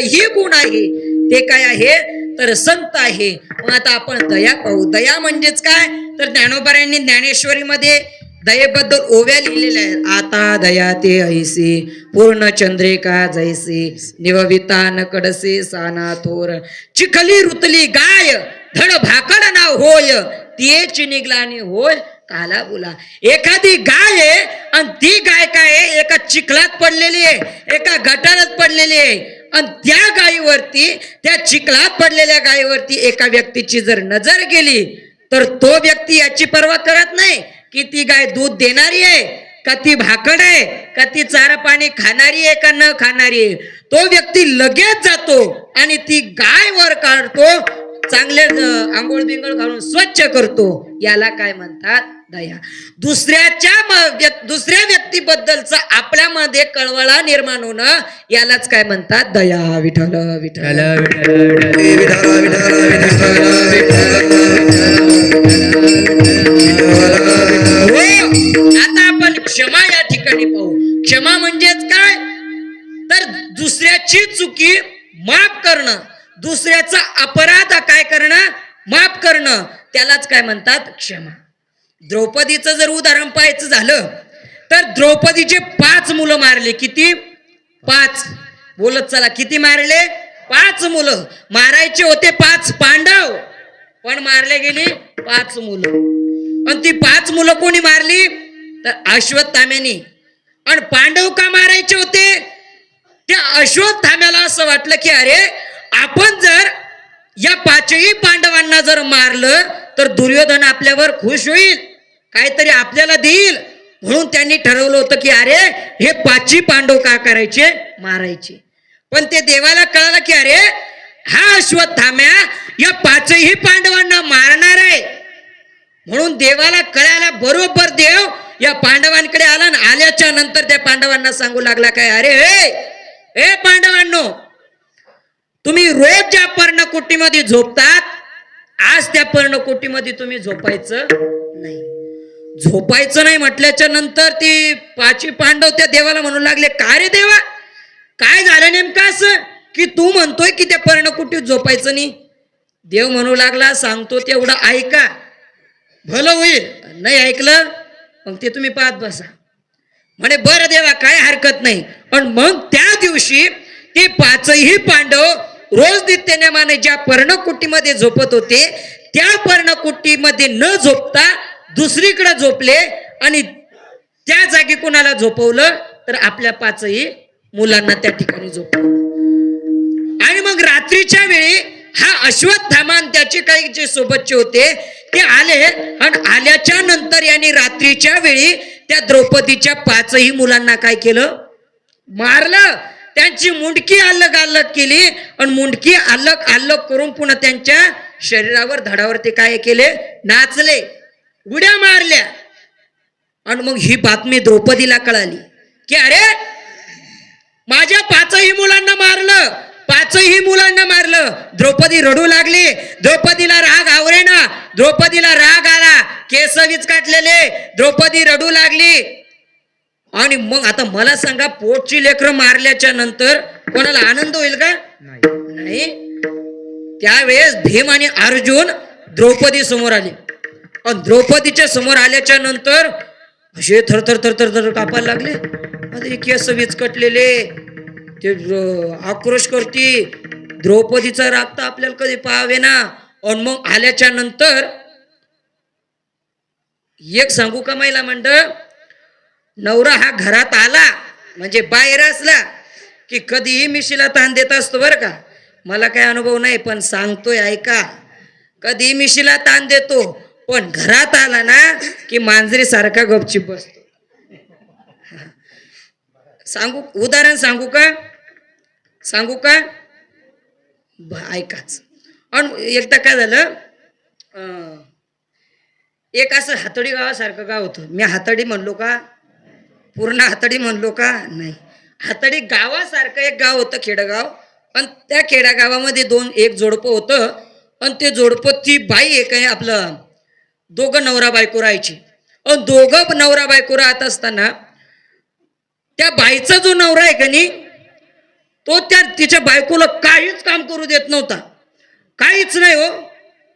हे गुण आहे. ते काय आहे? तर संत आहे. मग आता आपण दया पाहू. दया म्हणजेच काय? तर ज्ञानोबाऱ्यांनी ज्ञानेश्वरीमध्ये दयेबद्दल ओव्या लिहिलेल्या आहेत. आता दया ते ऐसे पूर्ण चंद्रिका जैसे निवविता न कडसे साना थोर. चिखली रुतली गाय धड भाकड ना होय. ते निगलानी होय काला बोला. एखादी गाय आहे आणि ती गाय काय आहे? एका चिखलात पडलेली आहे एका गटारात पडलेली आहे. आणि त्या गायीवरती त्या चिखलात पडलेल्या गायीवरती एका व्यक्तीची जर नजर गेली तर तो व्यक्ती याची पर्वा करत नाही की ती गाय दूध देणारी आहे का ती भाकड आहे का ती चारा पाणी खाणारी आहे का न खाणारी आहे. तो व्यक्ती लगेच जातो आणि ती गाय वर काढतो चांगले आंघोळ बिंगोळ घालून स्वच्छ करतो. याला काय म्हणतात? दया. दुसऱ्याच्या दुसऱ्या व्यक्तीबद्दलचा आपल्यामध्ये कळवळा निर्माण होणं यालाच काय म्हणतात? दया विठ्ठल विठ्ठल हो. आता आपण क्षमा या ठिकाणी पाहू. क्षमा म्हणजेच काय? तर दुसऱ्याची चुकी माफ करणं. दुसऱ्याचा अपराध काय करणं माफ करणं त्यालाच काय म्हणतात? क्षमा. द्रौपदीचं जर उदाहरण पाहायचं झालं तर द्रौपदीचे पाच मुलं मारले. किती? पाच. बोलत चला किती मारले? पाच मुलं. मारायचे होते पाच पांडव पण मारले गेले पाच मुलं. आणि ती पाच मुलं कोणी मारली? तर अश्वत्थाम्यानी. आणि पांडव का मारायचे होते? त्या अश्वत्थाम्याला असं वाटलं की अरे आपण जर या पाचही पांडवांना जर मारलं तर दुर्योधन आपल्यावर खुश होईल काहीतरी आपल्याला देईल. म्हणून त्यांनी ठरवलं होतं की अरे हे पाचही पांडव का करायचे? मारायचे. पण ते देवाला कळालं की अरे हा अश्वत्थाम्या या पाचही पांडवांना मारणार आहे. म्हणून देवाला कळायला बरोबर देव या पांडवांकडे आला आणि आल्याच्यानंतर त्या पांडवांना सांगू लागला काय अरे हे हे पांडवांनो तुम्ही रोज ज्या पर्णकुटीमध्ये झोपतात आज त्या पर्णकुटीमध्ये तुम्ही झोपायचं नाही. झोपायचं नाही म्हटल्याच्या नंतर ती पाचवी पांडव त्या देवाला म्हणू लागले का रे देवा काय झालं नेमकं असं? की तू म्हणतोय की त्या पर्णकुटीत झोपायचं नाही? देव म्हणू लागला सांगतो तेवढं ऐका. भलं होईल. नाही ऐकलं? मग ते तुम्ही पाहत बसा. म्हणे बरं देवा काय हरकत नाही. पण मग त्या दिवशी ते पाचही पांडव रोज नित्यनेमाने ज्या पर्णकुटीमध्ये झोपत होते त्या पर्णकुटीमध्ये न झोपता दुसरीकडे झोपले आणि त्या जागी कोणाला झोपवलं तर आपल्या पाचही मुलांना त्या ठिकाणी झोपवलं. आणि मग रात्रीच्या वेळी हा अश्वत्थामान त्याचे काही जे सोबतचे होते ते आले आणि आल्याच्यानंतर यांनी रात्रीच्या वेळी त्या द्रौपदीच्या पाचही मुलांना काय केलं? मारलं. त्यांची मुंडकी अलग अलग केली आणि मुंडकी अलग अलग करून पुन्हा त्यांच्या शरीरावर धडावर ते काय केले? नाचले. उड्या मारल्या. आणि मग ही बातमी द्रौपदीला कळाली की अरे माझ्या पाचही मुलांना मारलं. पाचही मुलांना मारलं. द्रौपदी रडू लागली. द्रौपदीला राग आवरेना. द्रौपदीला राग आला. केसवीच काटलेले. द्रौपदी रडू लागली. आणि मग आता मला सांगा पोटची लेकरं मारल्याच्या नंतर कोणाला आनंद होईल का? नाही. त्यावेळेस भीम आणि अर्जुन द्रौपदी समोर आले. आणि द्रौपदीच्या समोर आल्याच्यानंतर असे थरथर थरथर थर कापायला लागले. अरे केस विचकटलेले ते आक्रोश करती. द्रौपदीचा राग तर आपल्याला कधी पाहावे ना. आणि मग आल्याच्यानंतर एक सांगू का महिला मंडळ? नवरा हा घरात आला म्हणजे बाहेर असला की कधीही मिशीला ताण देत असतो बरं का. मला काय अनुभव नाही पण सांगतोय ऐका. कधी मिशीला ताण देतो पण घरात आला ना की मांजरी सारखा गपचिप बसतो. सांगू उदाहरण सांगू का? सांगू का? ऐकाच. आणि एकदा काय झालं एक असं हातडी गावासारखं गाव होतं. मी हातडी म्हणलो का पूर्ण हातडी म्हणलो का नाही. हातडी गावासारखं एक गाव होतं खेडगाव. पण त्या खेड्यागावामध्ये दोन एक जोडपं होतं. आणि ते जोडपं ती बाई एक आहे आपलं दोघं नवरा बायको राहायची. आणि दोघं नवरा बायको राहत असताना त्या बाईचा जो नवरा आहे का नाही तो त्या तिच्या बायकोला काहीच काम करू देत नव्हता. काहीच नाही हो.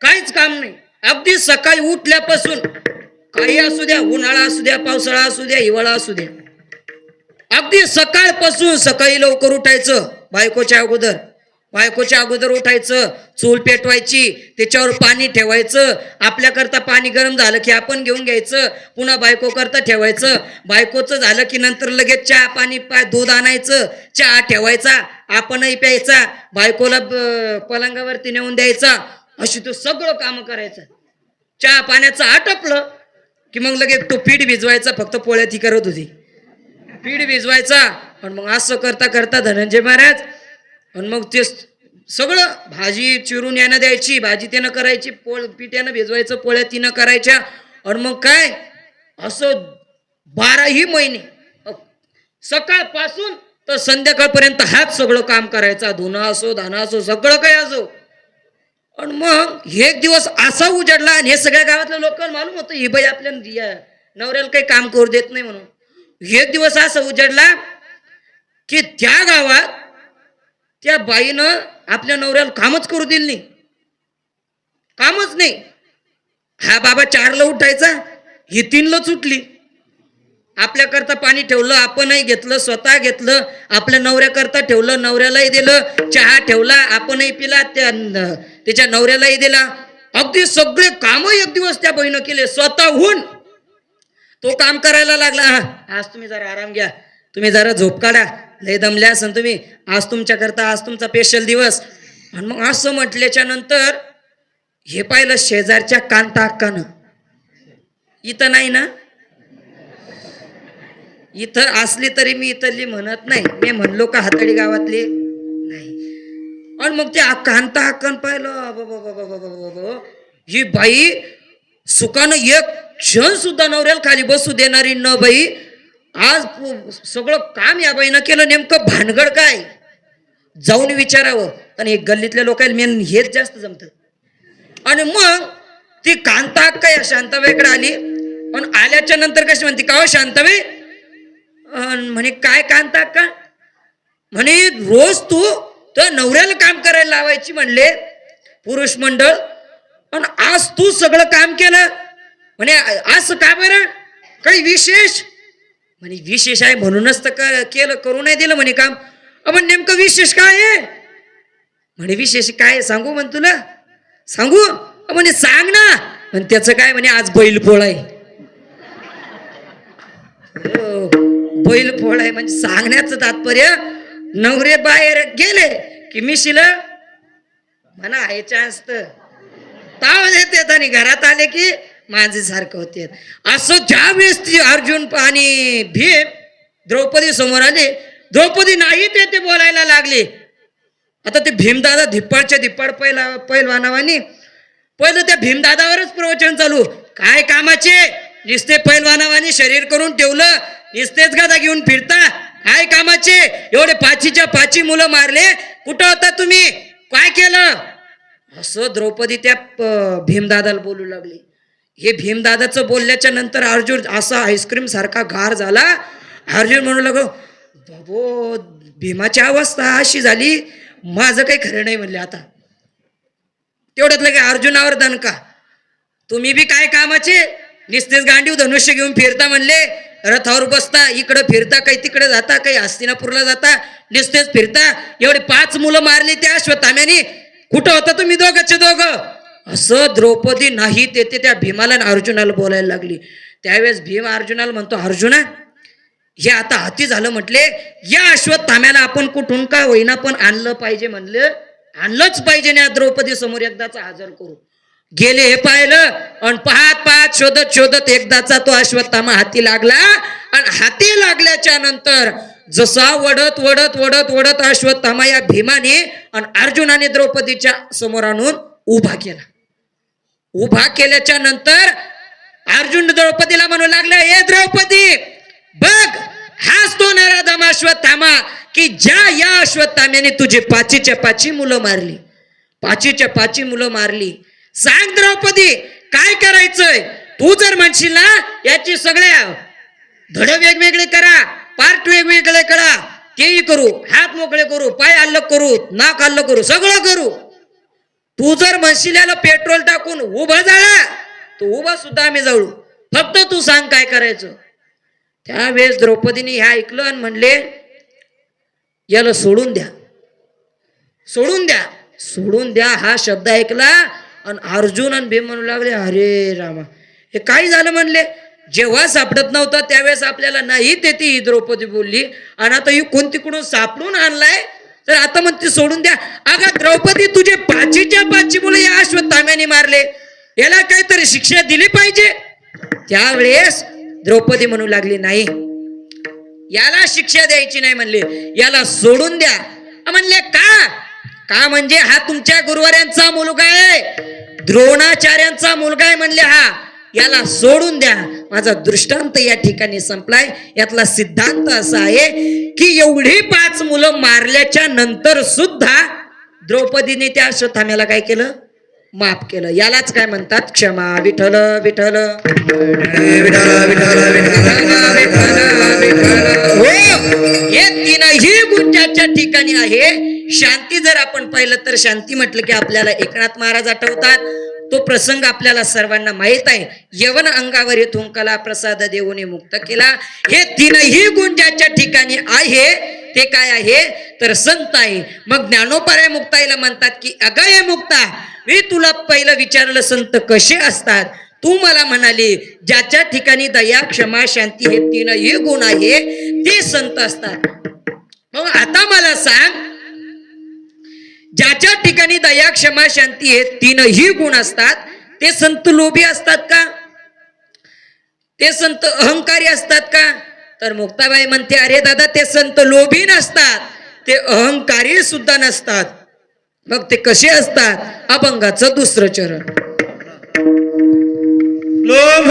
काहीच काम नाही. अगदी सकाळी उठल्यापासून काही असू द्या उन्हाळा असू द्या पावसाळा असू द्या हिवाळा असू द्या. अगदी सकाळपासून सकाळी लवकर उठायचं बायकोच्या अगोदर. बायकोच्या अगोदर उठायचं चूल पेटवायची त्याच्यावर पाणी ठेवायचं आपल्याकरता पाणी गरम झालं की आपण घेऊन घ्यायचं पुन्हा बायको करता ठेवायचं. बायकोचं झालं की नंतर लगेच चहा पाणी पाय दूध आणायचं चहा ठेवायचा आपणही प्यायचा बायकोला पलंगावरती नेऊन द्यायचा अशी तो सगळं काम करायचं. चहा पाण्याचं आटपलं की मग लगेच तो पीठ भिजवायचा फक्त पोळ्या ती करत होती. पीठ भिजवायचा आणि मग असं करता करता धनंजय महाराज आणि मग ते सगळं भाजी चिरून यानं द्यायची भाजी त्यानं करायची पोळ पिठ्यानं भिजवायचं पोळ्या तिनं करायच्या आणि मग काय? असं बाराही महिने सकाळपासून तर संध्याकाळपर्यंत हाच सगळं काम करायचा धुणं असो धानं असो सगळं काय असो. आणि मग एक दिवस असा उजाडला आणि हे सगळ्या गावातल्या लोकांना मालूम होतं ही बाई आपल्या नवऱ्याला काही काम करू देत नाही म्हणून. एक दिवस असा उजाडला की त्या गावात त्या बाईनं आपल्या नवऱ्याला कामच करू दिलं नाही. कामच नाही. हा बाबा चारला उठायचा ही तीनलाच उठली आपल्याकरता पाणी ठेवलं आपणही घेतलं स्वतः घेतलं आपल्या नवऱ्याकरता ठेवलं नवऱ्यालाही दिलं चहा ठेवला आपणही पिला त्या त्याच्या नवऱ्यालाही दिला. अगदी सगळे काम एक दिवस त्या बहिणं केले स्वतःहून. तो काम करायला लागला हा आज तुम्ही जरा आराम घ्या तुम्ही जरा झोप काढा लय दमल्या असन तुम्ही आज तुमच्याकरता आज तुमचा स्पेशल दिवस. आणि मग असं म्हटल्याच्या नंतर हे पाहिलं शेजारच्या कांता अक्कानं. इथं नाही ना? इथं असली तरी मी इथली म्हणत नाही. मी म्हणलो का हातडी गावातली? नाही. आणि मग ते कांता अक्कन पाहिलं. बाबा ही बाई सुखानं एक क्षण सुद्धा नवऱ्याला खाली बसू देणारी न बाई आज पु- सगळं काम या बाईनं केलं नेमकं भानगड काय जाऊन विचारावं आणि एक गल्लीतल्या लोकांना मेन हेच जास्त जमतं आणि मग ती कांता अक्का या शांताबाईकडे आली आणि आल्याच्यानंतर कशी म्हणते का शांताबाई म्हणे काय कांता का? म्हणे रोज तू तर नवऱ्याला काम करायला लावायची म्हणले पुरुष मंडळ. पण आज तू सगळं काम केलं. म्हणे आज का बरं? काही विशेष? म्हणे विशेष आहे म्हणूनच तर क- केलं करू नाही दिलं म्हणे काम. आपण नेमकं विशेष काय आहे? म्हणे विशेष काय आहे? सांगू म्हण तुला. सांगू? अ म्हणे सांग ना. पण त्याचं काय म्हणे आज बैल पोळ आहे. बैल फोड आहे म्हणजे सांगण्याचं तात्पर्य नवरे बाहेर गेले की मिशीला म्हणा आहे चान्स तर. ताव देतात आणि घरात आले की माझे सारखं होते असं ज्या वेळेस ती अर्जुन आणि भीम द्रौपदी समोर आले द्रौपदी नाही ते ते बोलायला लागले. आता ते भीमदादा धिप्पाडच्या धिप्पाड पहिला पैलवानावानी पहिलं त्या भीमदादावरच प्रवचन चालू. काय कामाचे? नुसते पैलवानावानी शरीर करून ठेवलं नुसतेच गादा घेऊन फिरता. काय कामाचे? एवढे पाचीच्या पाची मुलं मारले. कुठं होता तुम्ही? काय केलं? असं द्रौपदी त्या भीमदादाला बोलू लागली. हे भीमदादाचं बोलल्याच्या नंतर अर्जुन असा आईस्क्रीम सारखा गार झाला. अर्जुन म्हणू लागलो बाबो भीमाची अवस्था अशी झाली. माझं काही खरं नाही म्हणले आता. तेवढ्यात लगे अर्जुनावर दणका. तुम्ही बी काय कामाचे? निसतेच गांडीव धनुष्य घेऊन फिरता म्हणले रथावर बसता इकडं फिरता काही तिकडे जाता काही हस्तिनापूरला जाता निसतेच फिरता. एवढे पाच मुलं मारली त्या अश्वत्थाम्याने. कुठं होता तुम्ही दोघांचे दोघं? असं द्रौपदी नाही तेथे त्या भीमाला आणि अर्जुनाला बोलायला लागली. त्यावेळेस भीम अर्जुनाला म्हणतो अर्जुना हे आता हाती झालं म्हटले या अश्वत्थाम्याला आपण कुठून का होईना पण आणलं पाहिजे म्हणलं? आणलंच पाहिजे ना द्रौपदी समोर एकदाचा हजर करू गेले हे पाहिलं आणि पाहत पाहत शोधत शोधत एकदाचा तो अश्वत्थामा हाती लागला. आणि हाती लागल्याच्या नंतर जसा वडत वडत वडत वडत अश्वत्थामा या भीमाने आणि अर्जुनाने द्रौपदीच्या समोर आणून उभा केला. उभा केल्याच्यानंतर अर्जुन द्रौपदीला म्हणू लागला हे द्रौपदी बघ हाच तो नराधम अश्वत्थामा की ज्या या अश्वत्थाम्याने तुझी पाचीच्या पाची मुलं मारली. पाचीच्या पाची मुलं मारली. सांग द्रौपदी काय करायचंय? तू जर म्हणशील ना याची सगळ्या धड वेगवेगळे करा पार्ट वेगवेगळे करा तेही करू हात मोकळे करू पाय अल्लग करू नाक अल्लग करू सगळं करू. तू जर म्हणशील याला पेट्रोल टाकून उभं जाळा तू उभा सुद्धा आम्ही जवळू फक्त तू सांग काय करायचं. त्यावेळेस द्रौपदीने हे ऐकलं आणि म्हणले याला सोडून द्या. सोडून द्या. सोडून द्या हा शब्द ऐकला आणि अर्जुन आणि भीम म्हणू लागले अरे रामा. हे काय झालं म्हणले. जेव्हा सापडत नव्हता त्यावेळेस आपल्याला नाही ते ती ही द्रौपदी बोलली. आणि आता ही कोण तिकडून सापडून आणलाय? तर आता म्हणते सोडून द्या. अगं द्रौपदी तुझे पाचीच्या पाची मुलं या अश्वत्थाम्याने मारले. याला काहीतरी शिक्षा दिली पाहिजे. त्यावेळेस द्रौपदी म्हणू लागली नाही. याला शिक्षा द्यायची नाही म्हणले. याला सोडून द्या. म्हणले का? का म्हणजे हा तुमच्या गुरुवाऱ्यांचा मुलगा आहे? द्रोणाचार्यांचा मुलगा आहे म्हणले हा. याला सोडून द्या. माझा दृष्टांत या ठिकाणी संपलाय. यातला सिद्धांत असा आहे की एवढी पाच मुलं मारल्याच्या नंतर सुद्धा द्रौपदीने त्या अश्वत्थाम्याला काय केलं? माफ केलं. यालाच काय म्हणतात? क्षमा विठल विठल हो हे तीनही गुंजाच्या ठिकाणी आहे. शांती जर आपण पाहिलं तर शांती म्हटलं की आपल्याला एकनाथ महाराज आठवतात. तो प्रसंग आपल्याला सर्वांना माहीत आहे. यवन अंगावर येथून कला प्रसाद देऊने मुक्त केला. हे तीनही गुण ज्याच्या ठिकाणी आहे ते काय आहे? तर संत आहे. मग ज्ञानोपाराय मुक्ताईला म्हणतात की अगय मुक्ता मी तुला पहिलं विचारलं संत कसे असतात? तू मला म्हणाली ज्याच्या ठिकाणी दया क्षमा शांती हे तीनही गुण आहे ते संत असतात. मग आता मला सांग ज्याच्या ठिकाणी दया क्षमा शांती हे तीनही गुण असतात. ते संत लोभी असतात का? ते संत अहंकारी असतात का? तर मुक्ताबाई म्हणते अरे दादा ते संत लोभी नसतात. ते अहंकारी सुद्धा नसतात. मग ते कसे असतात? अभंगाचं दुसरं चरण. लोभ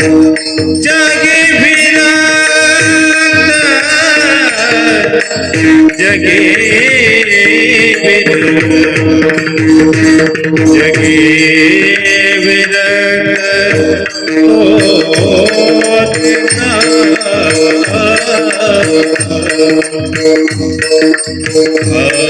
जगी जगे जगे बोला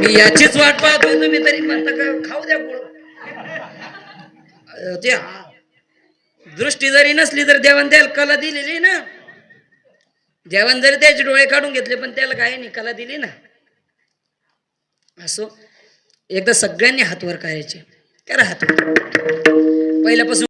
मी याचीच वाट पाहतोय तुम्ही तरी म्हणता का खाऊ द्या पुढं ते दृष्टी जरी नसली तर देवान द्यायला कला दिलेली ना. देवान जरी त्याचे डोळे काढून घेतले पण त्याला काय नाही कला दिली ना. असो. एकदा सगळ्यांनी हातवर करायचे. करा हात पहिल्यापासून